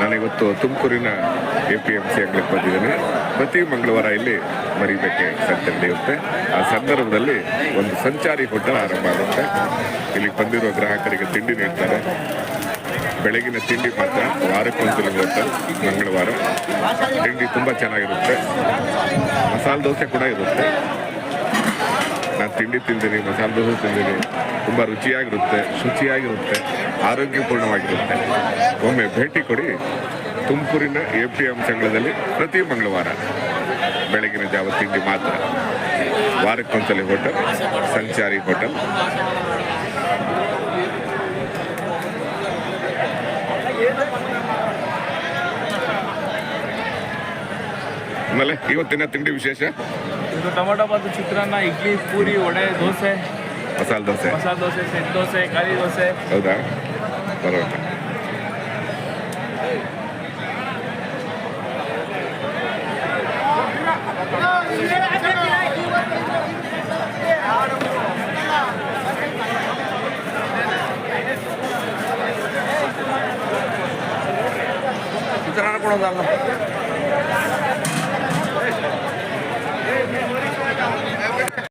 ನಾನಿವತ್ತು ತುಮಕೂರಿನ A P M C ಅಂಗಡಿಗೆ ಬಂದಿದ್ದೀನಿ. ಪ್ರತಿ ಮಂಗಳವಾರ ಇಲ್ಲಿ ಮರಿಬೇಕೆ ಸಂತೆ ನಡೆಯುತ್ತೆ. ಆ ಸಂದರ್ಭದಲ್ಲಿ ಒಂದು ಸಂಚಾರಿ ಹೋಟೆಲ್ ಆರಂಭ ಆಗುತ್ತೆ. ಇಲ್ಲಿ ಬಂದಿರೋ ಗ್ರಾಹಕರಿಗೆ ತಿಂಡಿ ನೀಡ್ತಾರೆ. ಬೆಳಗಿನ ತಿಂಡಿ ಮಾತ್ರ ವಾರಕ್ಕೊಂದ್ಸಲ ಹೋಟೆಲ್, ಮಂಗಳವಾರ. ತಿಂಡಿ ತುಂಬ ಚೆನ್ನಾಗಿರುತ್ತೆ. ಮಸಾಲೆ ದೋಸೆ ಕೂಡ ಇರುತ್ತೆ. ನಾನು ತಿಂಡಿ ತಿಂತೀನಿ ಮಸಾಲೆ ದೋಸೆ ತಿಂತೀನಿ ತುಂಬ ರುಚಿಯಾಗಿರುತ್ತೆ, ಶುಚಿಯಾಗಿರುತ್ತೆ. ಆರೋಗ್ಯಪೂರ್ಣವಾಗಿರುತ್ತೆ. ಒಮ್ಮೆ ಭೇಟಿ ಕೊಡಿ. ತುಮಕೂರಿನ ಎ ಪಿ ಎಂ ಸಂಘದಲ್ಲಿ ಪ್ರತಿ ಮಂಗಳವಾರ ಬೆಳಗಿನ ಜಾವ ತಿಂಡಿ ಮಾತ್ರ. ವಾರಕ್ಕೊಂದ್ಸಲಿ ಹೋಟೆಲ್ ಸಂಚಾರಿ ಹೋಟೆಲ್. ಆಮೇಲೆ ಇವತ್ತಿನ ತಿಂಡಿ ವಿಶೇಷ? ಇದು ಟೊಮೊಟೊ ಬಾತು ಚಿತ್ರಾನ್ನ ಇಡ್ಲಿ ಪೂರಿ ವಡೆ ದೋಸೆ. ಮಸಾಲೆ ದೋಸೆ. ಮಸಾಲೆ ದೋಸೆ ಸೆಟ್ ದೋಸೆ ಕಾಲಿ ದೋಸೆ. ಹೌದಾ? बराबर ഇത്രയാണ് ഗുണം തന്നെ